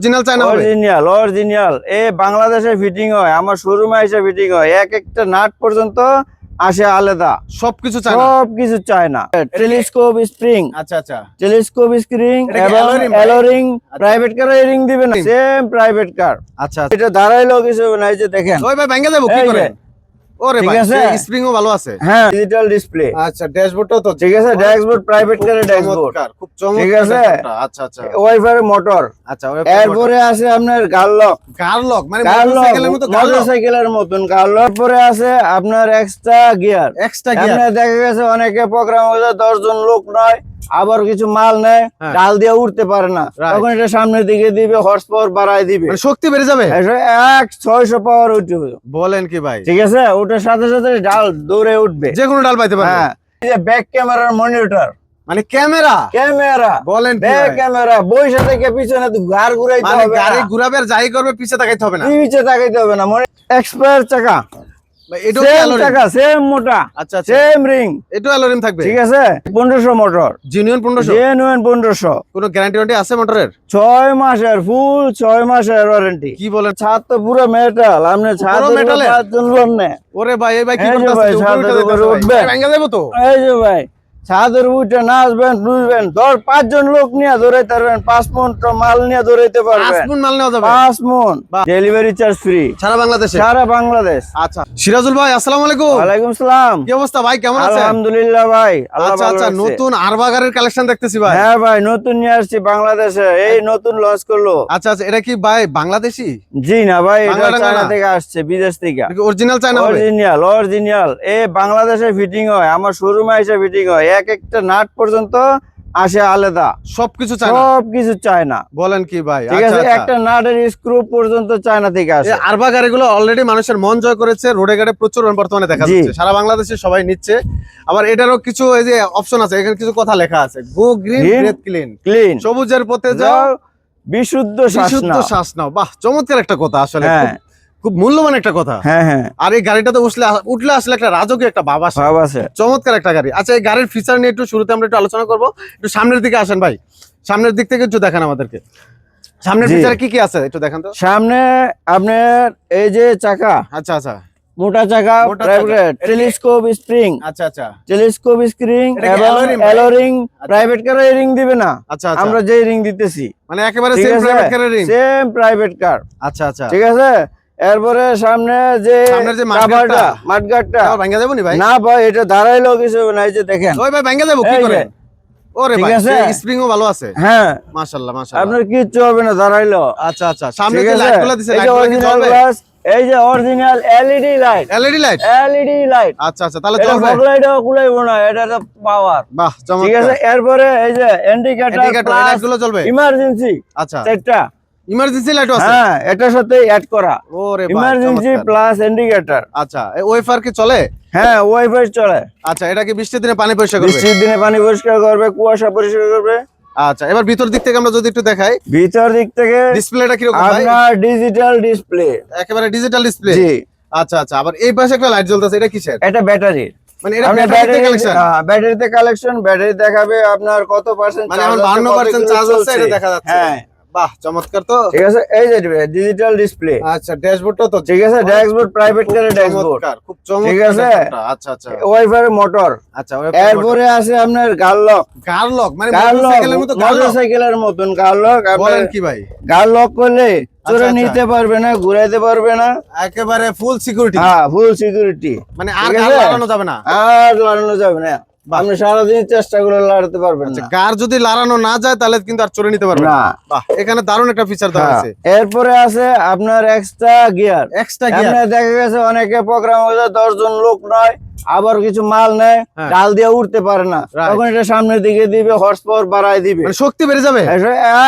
Original China original original এ বাংলাদেশে fitting হয় আমার শোরুমে এসে ফিটিং হয়। এক একটা নাট পর্যন্ত আসে আলাদা। সবকিছু চায়না সব কিছু চায় না। টেলিস্কোপ স্প্রিং আচ্ছা আচ্ছা। টেলিস্কোপ কি এবং অ্যালোরিং। প্রাইভেট কার রিং দিবে না। সেম প্রাইভেট কার আচ্ছা এটা দাঁড়াইলো কিছু হবে না এই যে দেখেন। ওই ভাই ভেঙে যাব কি করে। ওরে ঠিক আছে? স্প্রিংও ভালো আছে। হ্যাঁ ডিজিটাল ডিসপ্লে আচ্ছা ড্যাশবোর্ডটাও তো ঠিক আছে ড্যাশবোর্ড প্রাইভেট কারের ড্যাশবোর্ড খুব চমৎকার ঠিক আছে? আচ্ছা আচ্ছা। ওয়াইফাই মোটর আচ্ছা এরপরে আছে আপনার গার্লক গার্লক মানে মোটরসাইকেলের মতো মোটরসাইকেলের মতন গার্লক পরে আছে আপনার এক্সট্রা গিয়ার এক্সট্রা গিয়ার দেখা গেছে অনেকে প্রোগ্রাম হয়ে দশ জন লোক নয়। আবার কিছু মাল নেয় হ্যাঁ। ডাল দিয়ে উঠতে পারে না. তখন এটা সামনের দিকে দিবে হর্স পাওয়ার বাড়ায় দিবে। মানে শক্তি বেড়ে যাবে? এক ছয়শো পাওয়ার উঠবে বলেন কি ভাই। ঠিক আছে? ওটার সাথে সাথে ডাল দৌড়ে উঠবে। যে কোনো ডাল পাইতে পারবে। হ্যাঁ। এই যে ব্যাক ক্যামেরার মনিটর মানে ক্যামেরা? ক্যামেরা। বলেন ব্যাক ক্যামেরা বইসা থেকে পিছনে ঘাড় ঘুরাইতে মানে হবে গাড়ি ঘুরাবে আর যাই করবে পিছে তাকাইতে হবে না। নিচে তাকাইতে হবে না। এক্সপায়ার চাকা। ছয় মাসের ফুল ছয় মাসের ওয়ারেন্টি কি বলেন? ছাদ তো পুরো মেটাল আপনি ছাদ মেটাল ওরে ভাই ভাই কি এই যে করতেছে? ভাই, উপরে ছাদের উঠে উপরে যাইতেছে উঠবে। এই যে ভাই ছাদের উঠে নাচবেন বুঝবেন ধর পাঁচজন লোক নিয়ে দৌড়াইতে পারবেন পাঁচ মন মাল নিয়ে দৌড়াইতে পারবেন। মাল নেওয়া যাবে? পাঁচ মন। ডেলিভারি চার্জ ফ্রি সারা বাংলাদেশে? সারা বাংলাদেশ। আচ্ছা। সিরাজুল ভাই আসসালামু আলাইকুম। ওয়ালাইকুম সালাম। কি অবস্থা ভাই কেমন আছেন? আলহামদুলিল্লাহ ভাই আচ্ছা আচ্ছা। নতুন আরবাগারের কালেকশন দেখতেছি ভাই। হ্যাঁ ভাই নতুন নিয়ে আসছি বাংলাদেশে। এই নতুন লঞ্চ করল। আচ্ছা আচ্ছা এটা কি ভাই বাংলাদেশি? জি না ভাই এটা চায়না থেকে আসছে বিদেশ থেকে। অরিজিনাল চায়না অরিজিনাল অরিজিনাল এ বাংলাদেশে ফিটিং হয় আমার শোরুমে এসে ফিটিং হয়। এক একটা নাট পর্যন্ত আসে আলাদা। সবকিছু চায়না? সব চায় না বলেন কি ভাই? ঠিক আচ্ছা আছে? আচ্ছা। একটা নাটের স্ক্রু পর্যন্ত চায়না থেকে আসে। আরবা গাড়িগুলো অলরেডি মানুষের মন জয় করেছে রোডে ঘাটে প্রচুর বর্তমানে দেখা যাচ্ছে। সারা বাংলাদেশে সবাই নিচ্ছে। আবার এটারও কিছু এই যে অপশন আছে এখানে কিছু কথা লেখা আছে। Go green breath clean clean সবুজের পথে যাও বিশুদ্ধ শ্বাস বিশুদ্ধ নাও। শ্বাস নাও। বাহ চমৎকার একটা কথা আসলে। হ্যাঁ। খুব- মূল্যবান একটা কথা। হ্যাঁ হ্যাঁ। আর এই গাড়িটাতে উঠলে উঠলে আসলে একটা রাজকীয় একটা বাবা ভাব আছে চমৎকার একটা গাড়ি। আচ্ছা এই গাড়ির ফিচার নিয়ে একটু শুরুতে আমরা একটু আলোচনা করব। একটু সামনের দিকে আসেন ভাই। সামনের দিক থেকে একটু দেখান আমাদেরকে। সামনের। ফিচারে কি কি আছে? একটু দেখান তো। সামনে আপনার এই যে চাকা আচ্ছা আচ্ছা। মোটা চাকা প্রাইভেট টেলিস্কোপ স্প্রিং আচ্ছা আচ্ছা। টেলিস্কোপ এবং? অ্যালোরিং আচ্ছা। প্রাইভেট কারের রিং দিবে না। আচ্ছা আচ্ছা। আমরা যে রিং দিতেছি। মানে একেবারে সেম প্রাইভেট কারের রিং সেম প্রাইভেট কার আচ্ছা আচ্ছা। ঠিক আছে? এরপরে সামনে যে। কাভারটা যাব নি ভাই? না ভাই এটা কিছু হবে না এই যে দেখেন। ওই ভাই ভেঙে যাব কি এই ওরে ভাই স্প্রিংও ভালো আছে। হ্যাঁ। মাশাআল্লাহ মাশাআল্লাহ। আপনার কিচ্ছু হবে না দাঁড়াইলো। আচ্ছা আচ্ছা সামনে যে লাইটগুলো দিছে এই যে লাইটগুলো কি অরিজিনাল জ্বলবে গ্লাস এই যে original LED light LED light LED light আচ্ছা আচ্ছা তাহলে চলবে। ফগ লাইটও কুলাইবো না এটা তো পাওয়ার বাহ ঠিক আছে? এরপরে এই যে ইন্ডিকেটর ইন্ডিকেটর প্লাস লাইটগুলো জ্বলবে ইমার্জেন্সি আচ্ছা। চারটা ইমার্জেন্সি লাইটও আছে? হ্যাঁ এটার সাথে অ্যাড করা। ওরে ইমার্জেন্সি প্লাস ইন্ডিকেটর আচ্ছা এই ওয়েফার কি চলে? হ্যাঁ ওয়াইফাই চলে। আচ্ছা এটা কি বৃষ্টির দিনে পানি পরিষ্কার করবে? বৃষ্টির দিনে পানি পরিষ্কার করবে কুয়াশা পরিষ্কার করবে। আচ্ছা এবার ভিতর দিক থেকে আমরা যদি একটু দেখাই। ভিতর দিক থেকে ডিসপ্লেটা কি রকম ভাই? আপনার ডিজিটাল ডিসপ্লে একেবারে ডিজিটাল ডিসপ্লে জি। আচ্ছা আচ্ছা আবার এই পাশে একটা লাইট জ্বলতেছে এটা কিসের? এটা ব্যাটারি মানে এটা ব্যাটারিতে ব্যাটারি কালেকশন ব্যাটারিতে কালেকশন ব্যাটারি দেখাবে আপনার কত পার্সেন্ট মানে এখন 52% চার্জ আছে এটা দেখা যাচ্ছে। হ্যাঁ। বাহ চমৎকার তো। ঠিক আছে এই যে ডিজিটাল ডিসপ্লে আচ্ছা ড্যাশবোর্ডটা তো ঠিক আছে ড্যাশবোর্ড প্রাইভেট ড্যাশবোর্ড খুব চমৎকার ঠিক আছে? আচ্ছা আচ্ছা। ওয়াইফাই মোটর আচ্ছা এরপরে আছে আপনার গার্লক গার্লক মানে মোটরসাইকেলের মতো মোটরসাইকেলের মতন গার্লক বলেন কি ভাই? গার্লক করলে চোরে আচ্ছা। নিতে পারবে না ঘুরাইতে পারবে না। একেবারে ফুল সিকিউরিটি হ্যাঁ ফুল সিকিউরিটি মানে আর লাগানো যাবে না। আর লাড়ানো যাবে না। আপনি সারাদিন চেষ্টা করে লাড়াতে পারবেন আচ্ছা গার যদি না যায় তাহলে কিন্তু আর চোরে নিতে পারবে না। এখানে দারুণ একটা ফিচার দেওয়া হ্যাঁ। আছে এরপরে আছে আপনার এক্সট্রা গিয়ার এক্সট্রা গিয়ার দেখা গেছে অনেকে প্রোগ্রাম হয়ে দশ জন লোক নয় আবার কিছু মাল নেয় হ্যাঁ। ডাল দিয়ে উঠতে পারে না. তখন এটা সামনের দিকে দিবে হর্স পাওয়ার বাড়ায় দিবে। মানে শক্তি বেড়ে যাবে?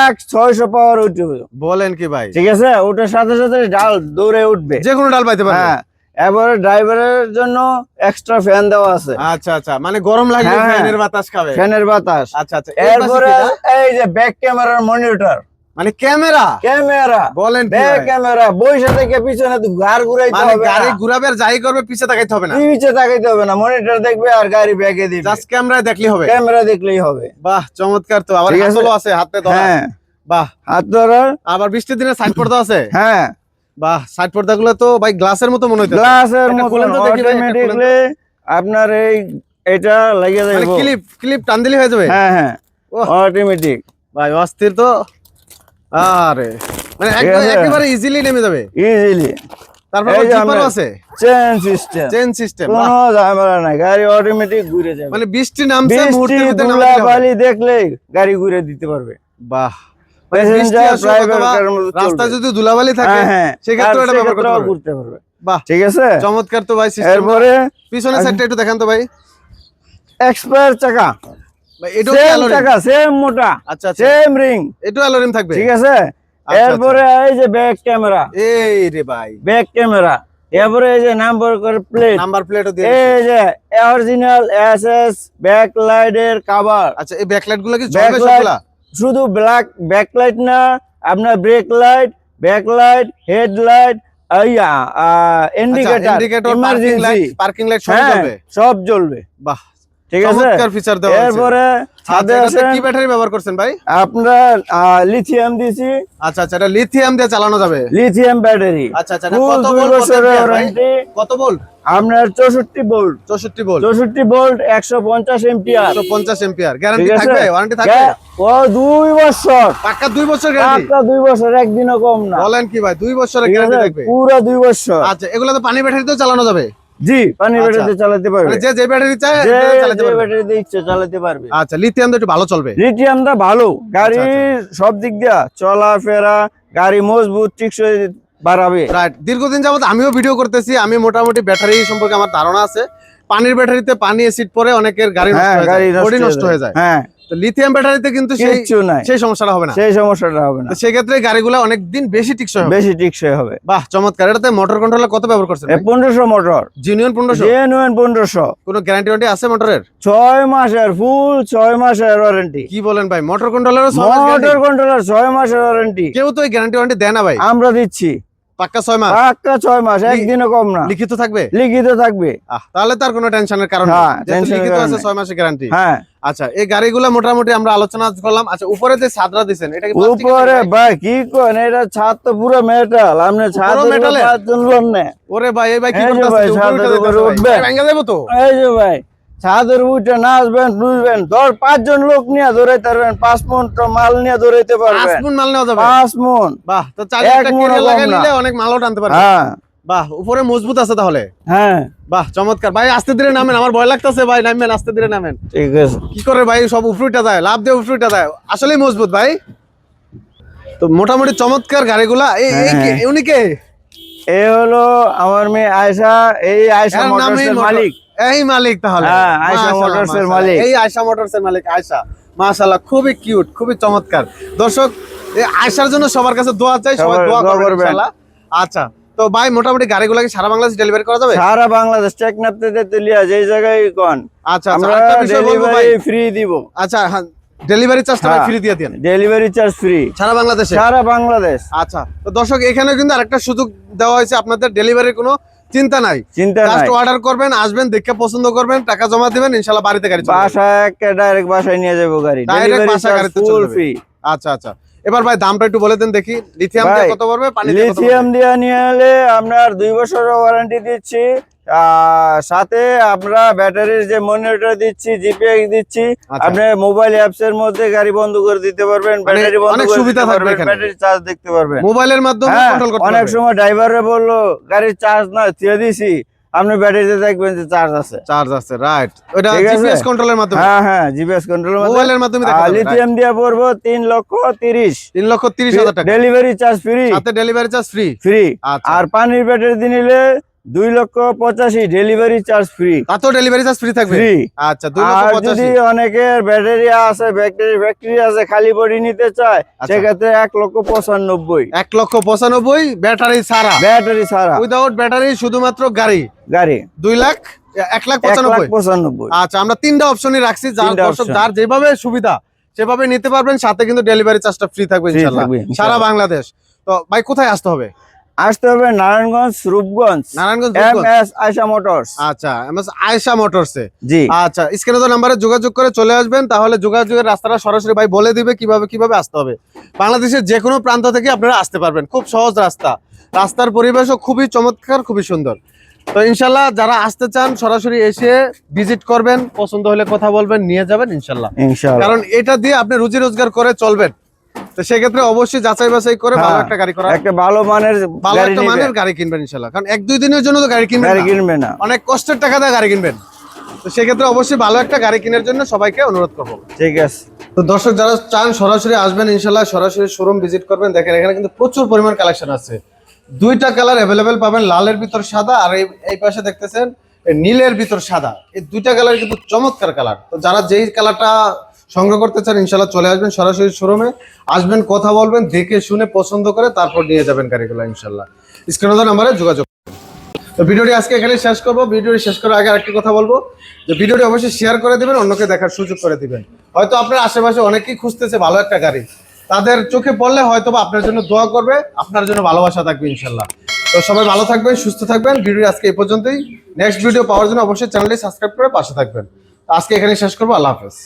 এক ছয়শো পাওয়ার উঠবে। বলেন কি ভাই। ঠিক আছে? ওটার সাথে সাথে ডাল দৌড়ে উঠবে। যে কোনো ডাল পাইতে পারবে। হ্যাঁ এবারে ড্রাইভারের জন্য এক্সট্রা ফ্যান দেওয়া আছে। আচ্ছা আচ্ছা। মানে গরম লাগলে হ্যাঁ। ফ্যানের বাতাস খাবে। ফ্যানের বাতাস। আচ্ছা আচ্ছা। এরপরে এই যে ব্যাক ক্যামেরার মনিটর মানে ক্যামেরা? ক্যামেরা। বলেন ব্যাক ক্যামেরা বইসা থেকে পিছনে ঘাড় ঘুরাইতে মানে হবে গাড়ি ঘুরাবে আর যাই করবে পিছে তাকাইতে হবে না। নিচে তাকাইতে হবে না। মনিটর দেখবে আর গাড়ি ব্যাগে দিবে। জাস্ট ক্যামেরায় দেখলে হবে। ক্যামেরা দেখলেই হবে। বাহ চমৎকার তো। আবার আছে? আছে হাতে ধরা। হ্যাঁ। বাহ। হাত ধরার আবার বৃষ্টির দিনে সাইড পর্দা আছে? হ্যাঁ। বাহ সাইড পর্দা গুলো তো ভাই গ্লাসের মতো মনে হইতেছে। গ্লাসের মতো আপনার এই এটা লাগিয়ে মানে ক্লিপ ক্লিপ টান দিলে হয়ে যাবে। হ্যাঁ হ্যাঁ। অটোমেটিক ভাই অস্থির তো। আরে। মানে? একেবারে ইজিলি নেমে যাবে। ইজিলি তারপর জিপারও আছে? চেন সিস্টেম চেন সিস্টেম কোনো ঝামেলা নাই গাড়ি অটোমেটিক ঘুরে যাবে। মানে বৃষ্টি নামছে মুহূর্তের নামাতে বালি দেখলেই গাড়ি ঘুরে দিতে পারবে। বাহ। চলবে। যদি ধুলাবালি থাকে হ্যাঁ হ্যাঁ। সেক্ষেত্রে এটা ব্যবহার করতে পারবে। ঘুরতে পারবে। বাহ। ঠিক আছে? চমৎকার তো ভাই এরপরে পিছনের সাইডটা একটু দেখান তো ভাই। এক্সপায়ার চাকা। এটাও চাকা সেম মোটা। আচ্ছা আচ্ছা। সেম রিং এটাও অ্যালোরিম থাকবে? ঠিক আছে? আচ্ছা। এরপরে এই যে ব্যাক ক্যামেরা এই রে ভাই। ব্যাক ক্যামেরা এরপরে এই যে নাম্বার করে প্লেট নাম্বার প্লেটও দিয়ে এই যে অরিজিনাল এসএস ব্যাক লাইটের কভার আচ্ছা এই ব্যাকলাইটগুলো কি জ্বলবে সবগুলা? শুধু ব্ল্যাক ব্যাকলাইট না আপনার brake light backlight headlight indicator indicator parking light parking light সব সব জ্বলবে বাহ। ঠিক আছে? ফিচার দেওয়া এরপরে ছাদে আচ্ছা, আছে কি ব্যাটারি ব্যবহার করছেন ভাই? আপনার লিথিয়াম দিছি আচ্ছা আচ্ছা এটা লিথিয়াম দিয়ে চালানো যাবে? লিথিয়াম ব্যাটারি আচ্ছা আচ্ছা কত ভোল্ট কত? ওয়ারেন্টি ভোল্ট আপনার চৌষট্টি ভোল্ট 64 ভোল্ট চৌষট্টি ভোল্ট একশো পঞ্চাশ এম্পিয়ার 150 এম্পিয়ার ঠিক গ্যারান্টি থাকবে? ওয়ারেন্টি থাকবে? ও দুই বছর। পাক্কা দুই বছর গ্যারান্টি বছর একদিনও কম না। বলেন কি ভাই দুই বছরের গ্যারান্টি থাকবে? পুরো দুই বছর। আচ্ছা এগুলো তো পানি ব্যাটারিতেও চালানো যাবে? জি আচ্ছা। ব্যাটারিতে চালাতে পারবে। মানে যে যে ব্যাটারি চালাতে পারবে। ব্যাটারি দিয়ে ইচ্ছে চালাতে পারবে। আচ্ছা একটু ভালো চলবে। লিথিয়ামটা ভালো। গাড়ির আচ্ছা, সব দিক দিয়া চলাফেরা গাড়ি মজবুত টিকসই বাড়াবে। রাইট দীর্ঘদিন যাবত আমিও ভিডিও করতেছি আমি মোটামুটি ব্যাটারি সম্পর্কে আমার ধারণা আছে। পানির ব্যাটারিতে পানি এসিড পরে অনেকের গাড়ি নষ্ট হ্যাঁ গাড়ি নষ্ট হয়ে যায়। হ্যাঁ। তো লিথিয়াম ব্যাটারিতে কিন্তু সেই নাই। সেই সমস্যাটা হবে না। সেই সমস্যাটা হবে না। সেক্ষেত্রে গাড়িগুলো অনেক দিন বেশি টিকসই হবে। বেশি টিকসই হবে। বাহ চমৎকার। এটাতে মোটর কন্ট্রোলার কত ব্যবহার করছেন পনেরোশো মোটর জিনিয়ন পনেরোশো? জেনুইন পনেরোশো। কোনো গ্যারান্টি ওয়ারেন্টি আছে মোটরের ছয় মাসের ফুল ছয় মাসের ওয়ারেন্টি কি বলেন ভাই? মোটর কন্ট্রোলারও মোটর কন্ট্রোলার ছয় মাসের ওয়ারেন্টি কেউ তো এই গ্যারান্টি ওয়ারেন্টি দেয় না ভাই। আমরা দিচ্ছি। পাক্কা ছয় মাস? পাক্কা ছয় মাস একদিনও কম না। লিখিত থাকবে? লিখিত থাকবে। তাহলে তার কোনো টেনশনের কারণ হ্যাঁ, লিখিত আছে। ছয় মাসের গ্যারান্টি হ্যাঁ। আচ্ছা এই গাড়িগুলো মোটামুটি আমরা আলোচনা করলাম। আচ্ছা উপরে যে ছাদরা দিছেন এটা কি উপরে ভাই? কি কোন এটা ছাদ তো পুরো মেটাল আপনি ছাদ? পাঁচজন লোক নেই ওরে ভাই এই ভাই কি ভাই, উপরে। উঠবে। ভেঙে যাব তো? এই যে ভাই ছাদের উঠে নাচবেন নুচবেন ধর পাঁচজন লোক নিয়ে দৌড়াইতে পারবেন পাঁচ মন তো মাল নিয়ে পাঁচ পারবেন মাল নেওয়া যাবে? পাঁচ মন। বাহ তো লাগাই নিলে অনেক মালও টানতে পারবে। হ্যাঁ। বাহ উপরে মজবুত আছে তাহলে? হ্যাঁ। বাহ চমৎকার। ভাই আস্তে ধীরে নামেন আমার ভয় লাগতেছে ভাই নামবেন আস্তে ধীরে নামেন। ঠিক আছে। কি করে ভাই সব উফরুটা দেয় লাভ দিয়ে উফরুটা দেয় আসলেই মজবুত ভাই। তো মোটামুটি চমৎকার গাড়িগুলা। এই হ্যাঁ। উনি কে? এই হলো আমার মেয়ে আয়সা এই আয়সা মোটরসের মালিক। এই মালিক তাহলে। হ্যাঁ, আয়শা মাশাআল্লাহ, মোটরসের মালিক। এই আয়শা মোটরসের মালিক আয়শা। মাশাআল্লাহ খুবই কিউট খুবই চমৎকার। দর্শক এই আয়শার জন্য সবার কাছে দোয়া চাই সবাই দোয়া করবেন। ইনশাআল্লাহ। আচ্ছা তো ভাই মোটামুটি গাড়িগুলো কি সারা বাংলাদেশ ডেলিভারি করা যাবে? সারা বাংলাদেশ টেকনাফতে তেতুলিয়া যেই জায়গায় কোন। আচ্ছা আচ্ছা আমরা আরেকটা বিষয় বলব ভাই। ডেলিভারি ফ্রি দিব। আচ্ছা হ্যাঁ ডেলিভারি চার্জটা। ফ্রি দিয়ে দেন। ডেলিভারি চার্জ ফ্রি সারা বাংলাদেশে? সারা বাংলাদেশ। আচ্ছা তো দর্শক এখানেও কিন্তু আরেকটা সুযোগ দেওয়া হয়েছে। আপনাদের ডেলিভারির কোনো চিন্তা নাই। চিন্তা নাই। অর্ডার করবেন আসবেন দেখে পছন্দ করবেন টাকা জমা দিবেন ইনশাআল্লাহ বাড়িতে গাড়ি চলে। বাসায় ডাইরেক্ট বাসায় নিয়ে যাব গাড়ি। ডাইরেক্ট বাসায় গাড়িতে চলে ফুল ফ্রি আচ্ছা আচ্ছা। এবার ভাই দামটা একটু বলে দেন দেখি। লিথিয়াম দিয়ে কত পড়বে? পানি লিথিয়াম দিয়ে নিয়ে এলে আমরা 2 বছরের ওয়ারেন্টি দিচ্ছি। সাথে আমরা ব্যাটারির যে মনিটর দিচ্ছি জিপিএক্স দিচ্ছি আচ্ছা। আপনি মোবাইল অ্যাপস এর মধ্যে গাড়ি বন্ধ করে দিতে পারবেন মানে ব্যাটারি বন্ধ অনেক করে সুবিধা থাকবে ব্যাটারি চার্জ দেখতে পারবেন। মোবাইলের মাধ্যমে হ্যাঁ, কন্ট্রোল করতে অনেক সময় ড্রাইভারে বলল গাড়ির চার্জ না দিয়ে দিছি। আপনি ব্যাটারিতে দেখবেন যে চার্জ আছে। চার্জ আছে রাইট ওটা জিপিএস কন্ট্রোলের মাধ্যমে? হ্যাঁ হ্যাঁ জিপিএস কন্ট্রোল মোবাইলের মাধ্যমে। দেখা যাবে লিথিয়াম দিয়ে পড়ব তিন লক্ষ তিরিশ। 3 লক্ষ 30 হাজার টাকা। ডেলিভারি চার্জ ফ্রি সাথে ডেলিভারি চার্জ ফ্রি ফ্রি আর পানির ব্যাটারি দিয়ে নিলে দুই লক্ষ পঁচাশি ডেলিভারি চার্জ ফ্রি তাতেও ডেলিভারি চার্জ ফ্রি থাকবে? ফ্রি আচ্ছা 2 লক্ষ যদি অনেকের ব্যাটারি আছে ব্যাটারি ফ্যাক্টরি আছে খালি বডি নিতে চায় আচ্ছা। সেক্ষেত্রে এক লক্ষ পঁচানব্বই। 1 লক্ষ 95 ব্যাটারি ছাড়া। ব্যাটারি ছাড়া। উইদাউট ব্যাটারি শুধুমাত্র গাড়ি। গাড়ি। 2 লাখ এক লাখ 95 পঁচানব্বই। আচ্ছা আমরা তিনটা অপশনই রাখছি। যার দর্শক যার যেভাবে সুবিধা সেভাবে নিতে পারবেন সাথে কিন্তু ডেলিভারি চার্জটা ফ্রি থাকবে থাকবে, ইনশাআল্লাহ। সারা বাংলাদেশ। তো ভাই কোথায় আসতে হবে? আসতে হবে Narayanganj Rupganj Narayanganj M S Ayesha motors. আচ্ছা এমএস আয়েশা মোটরসে জি। আচ্ছা স্ক্রিনে তো নাম্বারে যোগাযোগ করে চলে আসবেন তাহলে যোগাযোগের রাস্তাটা সরাসরি ভাই বলে দিবে কীভাবে কীভাবে আসতে হবে। বাংলাদেশের যে কোনো প্রান্ত থেকে আপনারা আসতে পারবেন খুব সহজ রাস্তা। রাস্তার পরিবেশও খুবই চমৎকার খুবই সুন্দর। তো ইনশাল্লাহ যারা আসতে চান সরাসরি এসে ভিজিট করবেন পছন্দ হলে কথা বলবেন নিয়ে যাবেন ইনশাল্লাহ। কারণ এটা দিয়ে আপনি রুজি রোজগার করে চলবেন। তো সেক্ষেত্রে অবশ্যই যাচাই বাছাই করে ভালো হ্যাঁ, একটা গাড়ি করা একটা ভালো মানের ভালো গাড়ি একটা মানের গাড়ি কিনবেন ইনশাল্লাহ কারণ এক দুই দিনের জন্য তো গাড়ি কিনবেন গাড়ি না। কিনবে না। অনেক কষ্টের টাকা দিয়ে গাড়ি কিনবেন। তো সেক্ষেত্রে অবশ্যই ভালো একটা গাড়ি কেনার জন্য সবাইকে অনুরোধ করব। ঠিক আছে। তো দর্শক যারা চান সরাসরি আসবেন ইনশাল্লাহ সরাসরি শোরুম ভিজিট করবেন। দেখেন এখানে কিন্তু প্রচুর পরিমাণ কালেকশন আছে। দুইটা কালার অ্যাভেলেবেল পাবেন লালের ভিতর সাদা আর এই এই পাশে দেখতেছেন নীলের ভিতর সাদা। এই দুইটা কালার কিন্তু চমৎকার কালার তো যারা যেই কালারটা সংগ্রহ করতে চান ইনশাল্লাহ চলে আসবেন সরাসরি শোরুমে। আসবেন, কথা বলবেন, দেখে শুনে পছন্দ করে তারপর নিয়ে যাবেন গাড়িগুলো ইনশাল্লাহ স্ক্রিনে নাম্বারে যোগাযোগ তো ভিডিওটি আজকে এখানে শেষ করব। ভিডিওটি শেষ করার আগে আরেকটি কথা বলব, যে ভিডিওটি অবশ্যই শেয়ার করে দিবেন, অন্যকে দেখার সুযোগ করে দিবেন। হয়তো আপনার আশেপাশে অনেকেই খুঁজতেছে ভালো একটা গাড়ি। তাদের চোখে পড়লে হয়তো বা আপনার জন্য দোয়া করবে, আপনার জন্য ভালোবাসা থাকবে ইনশাল্লাহ তো সবাই ভালো থাকবেন, সুস্থ থাকবেন। ভিডিও আজকে এই পর্যন্তই। নেক্সট ভিডিও পাওয়ার জন্য অবশ্যই চ্যানেলটি সাবস্ক্রাইব করে পাশে থাকবেন। আজকে এখানে শেষ করব। আল্লাহ হাফেজ।